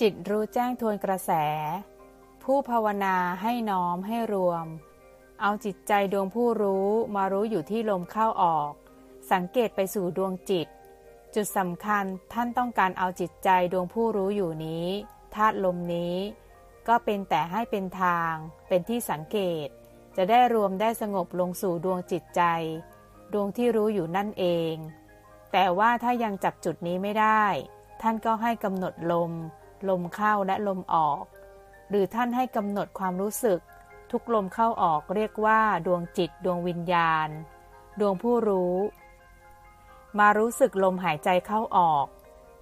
จิตรู้แจ้งทวนกระแส ผู้ภาวนาให้น้อมให้รวม เอาจิตใจดวงผู้รู้มารู้อยู่ที่ลมเข้าออก สังเกตไปสู่ดวงจิต จุดสำคัญท่านต้องการเอาจิตใจดวงผู้รู้อยู่นี้ธาตุลมนี้ ก็เป็นแต่ให้เป็นทาง เป็นที่สังเกต จะได้รวมได้สงบลงสู่ดวงจิตใจ ดวงที่รู้อยู่นั่นเอง แต่ว่าถ้ายังจับจุดนี้ไม่ได้ ท่านก็ให้กำหนดลม ลมเข้าและลมออก หรือท่านให้กำหนดความรู้สึก ทุกลมเข้าออกเรียกว่า ดวงจิต ดวงวิญญาณ ดวงผู้รู้ มารู้สึกลมหายใจเข้าออก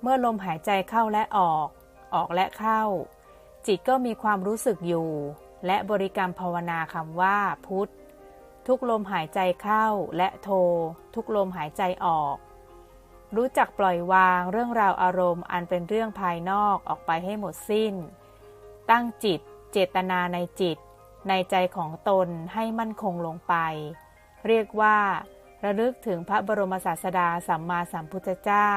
เมื่อลมหายใจเข้าและออก ออกและเข้า จิตก็มีความรู้สึกอยู่ และบริกรรมภาวนาคำว่า พุทธทุกลมหายใจเข้าและโท ทุกลมหายใจออก รู้จักปล่อยวางเรื่องราวอารมณ์อันเป็นเรื่องภายนอกออกไปให้หมดสิ้น ตั้งจิต เจตนาในจิต ในใจของตนให้มั่นคงลงไป เรียกว่า ระลึกถึงพระบรมศาสดาสัมมาสัมพุทธเจ้า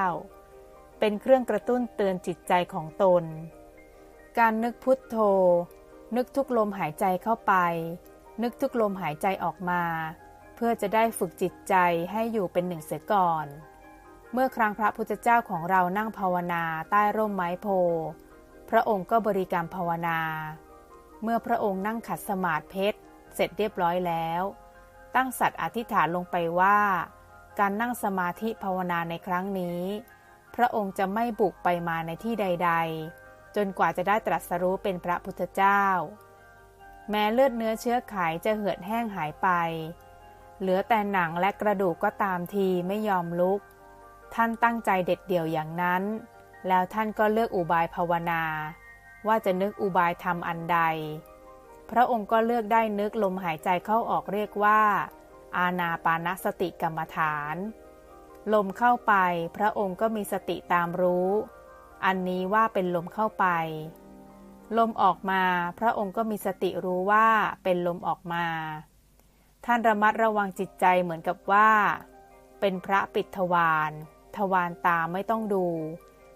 เป็นเครื่องกระตุ้นเตือนจิตใจของตน การนึกพุทโธ นึกทุกลมหายใจเข้าไป นึกทุกลมหายใจออกมา เพื่อจะได้ฝึกจิตใจให้อยู่เป็นหนึ่งเสียก่อน เมื่อครั้งพระพุทธเจ้าของเรานั่งภาวนาใต้ร่มไม้โพ พระองค์ก็บริกรรมภาวนา เมื่อพระองค์นั่งขัดสมาธิเพชร เสร็จเรียบร้อยแล้ว ตั้งสัตว์อธิษฐานลงไปว่า การนั่งสมาธิภาวนาในครั้งนี้ พระองค์จะไม่บุกไปมาในที่ใด ๆ จนกว่าจะได้ตรัสรู้เป็นพระพุทธเจ้า แม้เลือดเนื้อเชื้อไขจะเหือดแห้งหายไป เหลือแต่หนังและกระดูกก็ตามทีไม่ยอมลุก ท่านตั้งใจเด็ดเดี่ยวอย่างนั้น แล้วท่านก็เลือกอุบายภาวนา ว่าจะนึกอุบายทำอันใด พระองค์ก็เลือกได้นึกลมหายใจเข้าออกเรียกว่า อาณาปานสติกรรมฐาน ลมเข้าไป พระองค์ก็มีสติตามรู้ อันนี้ว่าเป็นลมเข้าไป ลมออกมา พระองค์ก็มีสติรู้ว่าเป็นลมออกมา ท่านระมัดระวังจิตใจเหมือนกับว่า เป็นพระปิดทวาร ทวารตาไม่ต้องดู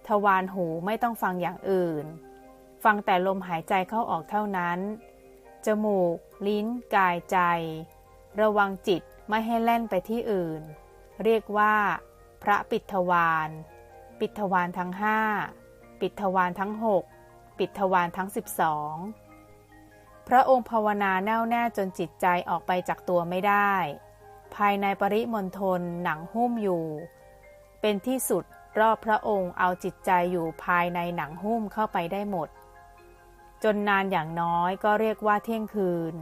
ทวารหูไม่ต้องฟังอย่างอื่น ฟังแต่ลมหายใจเข้าออกเท่านั้น จมูก ลิ้น กายใจ ระวังจิตไม่ให้แล่นไปที่อื่น เรียกว่า พระปิดทวารปิดทวารทั้งห้าปิดทวารทั้งหกปิดทวารทั้งสิบสองพระองค์ภาวนาแน่วแน่จนจิตใจออกไปจากตัวไม่ได้ ภายในปริมณฑลหนังหุ้มอยู่ เป็นที่สุดรอบพระองค์เอาจิตใจอยู่ภายในหนังหุ้มเข้าไปได้หมด จนนานอย่างน้อยก็เรียกว่าเที่ยงคืน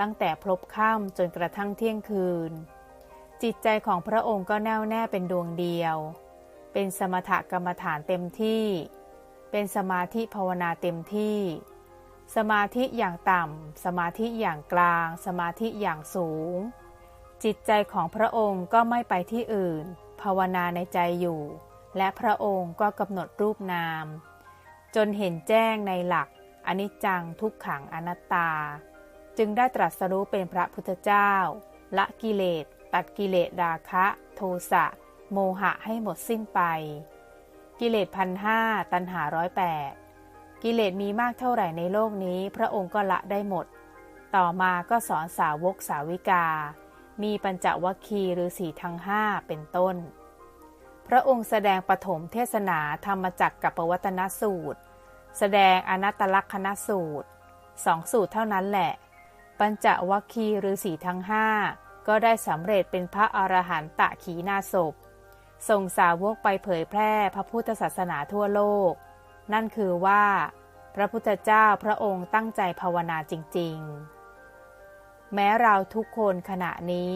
ตั้งแต่พลบค่ำจนกระทั่งเที่ยงคืน จิตใจของพระองค์ก็แน่วแน่เป็นดวงเดียว เป็นสมถกรรมฐานเต็มที่ เป็นสมาธิภาวนาเต็มที่ สมาธิอย่างต่ำ สมาธิอย่างกลาง สมาธิอย่างสูง จิตใจของพระองค์ก็ไม่ไปที่อื่น ภาวนาในใจอยู่ และพระองค์ก็กำหนดรูปนาม จนเห็นแจ้งในหลักอนิจจังทุกขังอนัตตา จึงได้ตรัสรู้เป็นพระพุทธเจ้า ละกิเลส ตัดกิเลสราคะ โทสะ โมหะให้หมดสิ้นไป กิเลสพันห้าตัณหาร้อยแปดกิเลสมีมากเท่าไหร่ในโลกนี้ พระองค์ก็ละได้หมด ต่อมาก็สอนสาวกสาวิกา มีปัญจวัคคีหรือสีทั้งห้าเป็นต้น พระองค์แสดงปฐมเทศนาธรรมจักรกับปวัตนสูตร แสดงอนัตตลักษณสูตรสองสูตรเท่านั้นแหละ ปัญจวัคคีหรือสีทั้งห้าก็ได้สำเร็จเป็นพระอรหันตะขีนาศพส่งสาวกไปเผยแพร่พระพุทธศาสนาทั่วโลก นั่นคือว่า พระพุทธเจ้าพระองค์ตั้งใจภาวนาจริง ๆ แม้เราทุกคนขณะนี้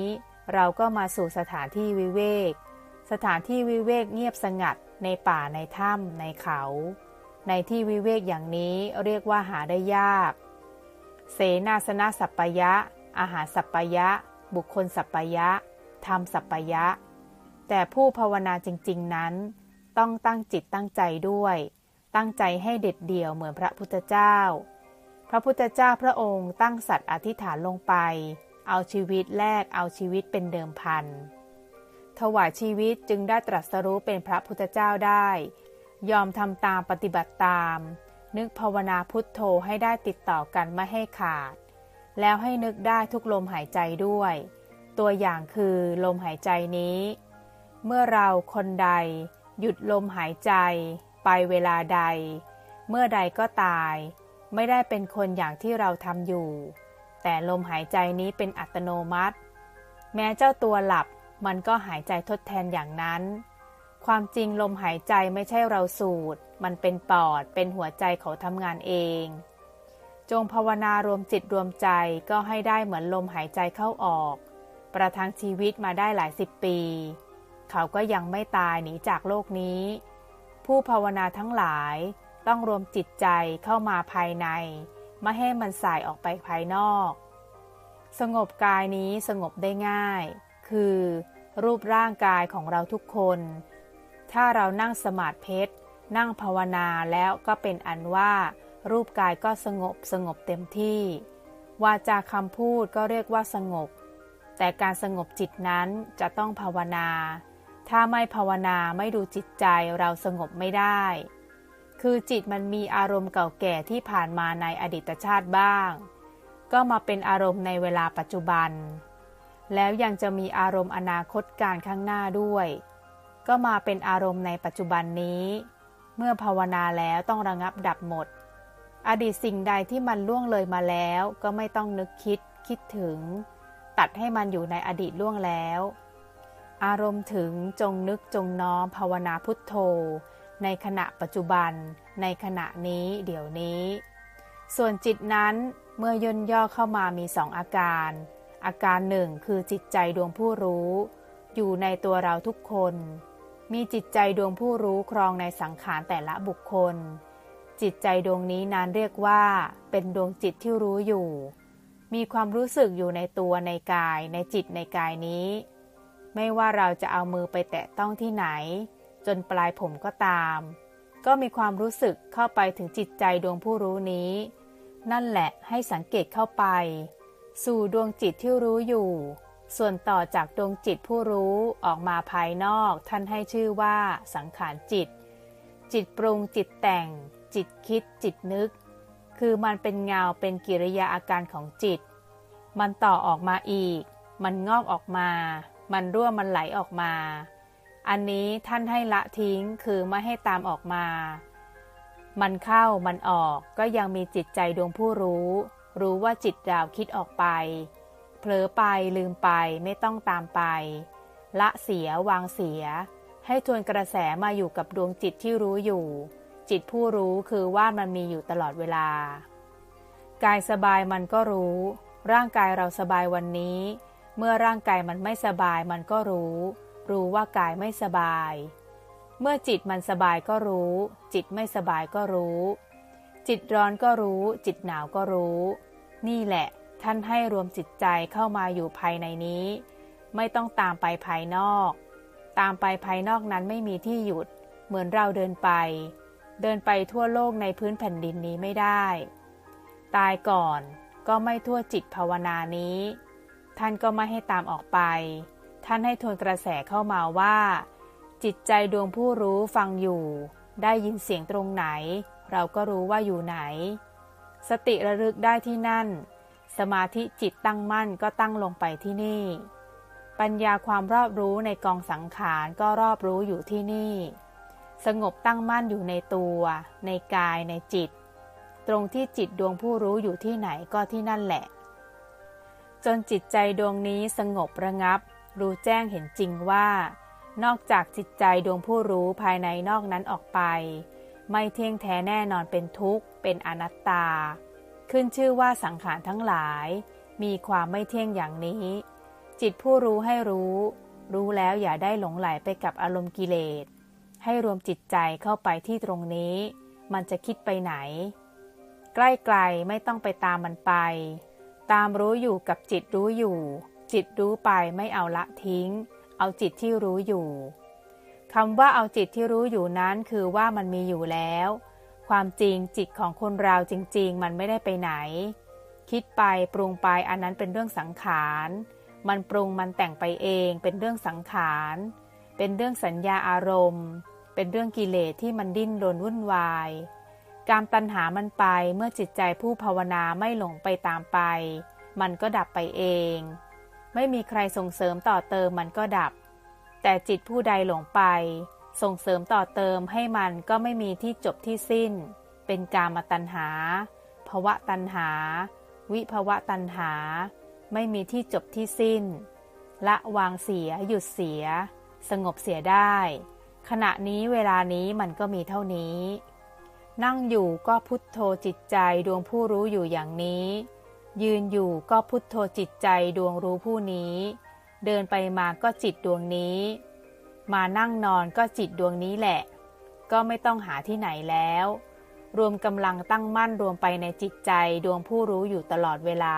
เราก็มาสู่สถานที่วิเวก สถานที่วิเวกเงียบสงัดในป่าในถ้ำในเขา ในที่วิเวกอย่างนี้เรียกว่าหาได้ยาก เสนาสนะสัปปยะ อาหารสัปปยะ บุคคลสัปปยะธรรมสัปปยะ แต่ผู้ภาวนาจริง ๆ นั้น ต้องตั้งจิตตั้งใจด้วย ตั้งใจให้เด็ดเดี่ยวเหมือนพระพุทธเจ้า พระพุทธเจ้าพระองค์ตั้งสัตว์อธิษฐานลงไป เอาชีวิตแลกเอาชีวิตเป็นเดิมพัน ถวายชีวิตจึงได้ตรัสรู้เป็นพระพุทธเจ้าได้ ยอมทำตามปฏิบัติตาม นึกภาวนาพุทโธให้ได้ติดต่อกันไม่ให้ขาด แล้วให้นึกได้ทุกลมหายใจด้วย ตัวอย่างคือลมหายใจนี้ เมื่อเราคนใด หยุดลมหายใจ ไปเวลาใด เมื่อใดก็ตาย ไม่ได้เป็นคนอย่างที่เราทำอยู่ แต่ลมหายใจนี้เป็นอัตโนมัติ แม้เจ้าตัวหลับมันก็หายใจทดแทนอย่างนั้น ความจริงลมหายใจไม่ใช่เราสูด มันเป็นปอด เป็นหัวใจเขาทำงานเอง จงภาวนารวมจิตรวมใจก็ให้ได้เหมือนลมหายใจเข้าออก ประทังชีวิตมาได้หลายสิบปี เขาก็ยังไม่ตายหนีจากโลกนี้ ผู้ภาวนาทั้งหลาย ต้องรวมจิตใจเข้ามาภายใน ไม่ให้มันสายออกไปภายนอก สงบกายนี้สงบได้ง่าย คือ รูปร่างกายของเราทุกคน ถ้าเรานั่งสมาธิเพชรนั่งภาวนาแล้วก็เป็นอันว่า รูปกายก็สงบสงบเต็มที่ วาจาคำพูดก็เรียกว่าสงบ แต่การสงบจิตนั้นจะต้องภาวนา ถ้าไม่ภาวนาไม่ดูจิตใจเราสงบไม่ได้ คือจิตมันมีอารมณ์เก่าแก่ที่ผ่านมาในอดีตชาติบ้าง ก็มาเป็นอารมณ์ในเวลาปัจจุบัน แล้วยังจะมีอารมณ์อนาคตการข้างหน้าด้วย ก็มาเป็นอารมณ์ในปัจจุบันนี้ เมื่อภาวนาแล้วต้องระงับดับหมด อดีตสิ่งใดที่มันล่วงเลยมาแล้วก็ไม่ต้องนึกคิดคิดถึง ตัดให้มันอยู่ในอดีตล่วงแล้ว อารมณ์ถึงจงนึกจงน้อมภาวนาพุทโธ ในขณะปัจจุบัน ในขณะนี้เดี๋ยวนี้ ส่วนจิตนั้นเมื่อย่นย่อเข้ามามีสองอาการ อาการหนึ่งคือจิตใจดวงผู้รู้ อยู่ในตัวเราทุกคน มีจิตใจดวงผู้รู้ครองในสังขารแต่ละบุคคล จิตใจดวงนี้นั้นเรียกว่า เป็นดวงจิตที่รู้อยู่ มีความรู้สึกอยู่ในตัวในกายในจิตในกายนี้ ไม่ว่าเราจะเอามือไปแตะต้องที่ไหน จนปลายผมก็ตาม ก็มีความรู้สึกเข้าไปถึงจิตใจดวงผู้รู้นี้ นั่นแหละให้สังเกตเข้าไป สู่ดวงจิตที่รู้อยู่ ส่วนต่อจากดวงจิตผู้รู้ออกมาภายนอกท่านให้ชื่อว่าสังขารจิต จิตปรุงจิตแต่ง จิตคิดจิตนึก คือมันเป็นเงาเป็นกิริยาอาการของจิต มันต่อออกมาอีก มันงอกออกมา มันรั่วมันไหลออกมา อันนี้ท่านให้ละทิ้งคือไม่ให้ตามออกมา มันเข้ามันออกก็ยังมีจิตใจดวงผู้รู้ รู้ว่าจิตเราคิดออกไป เผลอไปลืมไปไม่ต้องตามไป ละเสียวางเสีย ให้ทวนกระแสมาอยู่กับดวงจิตที่รู้อยู่ จิตผู้รู้คือว่ามันมีอยู่ตลอดเวลา กายสบายมันก็รู้ ร่างกายเราสบายวันนี้ เมื่อร่างกายมันไม่สบายมันก็รู้ รู้ว่ากายไม่สบาย เมื่อจิตมันสบายก็รู้ จิตไม่สบายก็รู้ จิตร้อนก็รู้ จิตหนาวก็รู้ นี่แหละ ท่านให้รวมจิตใจเข้ามาอยู่ภายในนี้ ไม่ต้องตามไปภายนอก ตามไปภายนอกนั้นไม่มีที่หยุด เหมือนเราเดินไป เดินไปทั่วโลกในพื้นแผ่นดินนี้ไม่ได้ ตายก่อนก็ไม่ทั่วจิตภาวนานี้ ท่านก็ไม่ให้ตามออกไป ท่านให้ทวนกระแสเข้ามาว่า จิตใจดวงผู้รู้ฟังอยู่ ได้ยินเสียงตรงไหน เราก็รู้ว่าอยู่ไหน สติระลึกได้ที่นั่น สมาธิจิตตั้งมั่นก็ตั้งลงไปที่นี่ ปัญญาความรอบรู้ในกองสังขารก็รอบรู้อยู่ที่นี่ สงบตั้งมั่นอยู่ในตัว ในกายในจิต ตรงที่จิตดวงผู้รู้อยู่ที่ไหนก็ที่นั่นแหละ จนจิตใจดวงนี้สงบระงับ รู้แจ้งเห็นจริงว่า นอกจากจิตใจดวงผู้รู้ภายในนอกนั้นออกไป ไม่เที่ยงแท้แน่นอนเป็นทุกข์ เป็นอนัตตา ขึ้นชื่อว่าสังขารทั้งหลาย มีความไม่เที่ยงอย่างนี้ จิตผู้รู้ให้รู้ รู้แล้วอย่าได้หลงไหลไปกับอารมณ์กิเลส ให้รวมจิตใจเข้าไปที่ตรงนี้ มันจะคิดไปไหน ใกล้ไกลไม่ต้องไปตามมันไป ตามรู้อยู่กับจิตรู้อยู่ จิตรู้ไปไม่เอาละทิ้ง เอาจิตที่รู้อยู่คำว่าเอาจิตที่รู้อยู่นั้นคือว่ามันมีอยู่แล้ว ความจริงจิตของคนเราจริง ๆ มันไม่ได้ไปไหน คิดไปปรุงไปอันนั้นเป็นเรื่องสังขาร มันปรุงมันแต่งไปเองเป็นเรื่องสังขาร เป็นเรื่องสัญญาอารมณ์ เป็นเรื่องกิเลสที่มันดิ้นรนวุ่นวาย การตัณหามันไปเมื่อจิตใจผู้ภาวนาไม่หลงไปตามไป มันก็ดับไปเอง ไม่มีใครส่งเสริมต่อเติมมันก็ดับ แต่จิตผู้ใดหลงไป ส่งเสริมต่อเติมให้มันก็ไม่มีที่จบที่สิ้น เป็นกามตัณหาภวะตัณหา วิภวะตัณหา ไม่มีที่จบที่สิ้น ละวางเสีย หยุดเสีย สงบเสียได้ ขณะนี้เวลานี้มันก็มีเท่านี้ นั่งอยู่ก็พุทโธจิตใจดวงผู้รู้อยู่อย่างนี้ ยืนอยู่ก็พุทโธจิตใจดวงรู้ผู้นี้ เดินไปมาก็จิตดวงนี้ มานั่งนอนก็จิตดวงนี้แหละ ก็ไม่ต้องหาที่ไหนแล้ว รวมกำลังตั้งมั่นรวมไปในจิตใจดวงผู้รู้อยู่ตลอดเวลา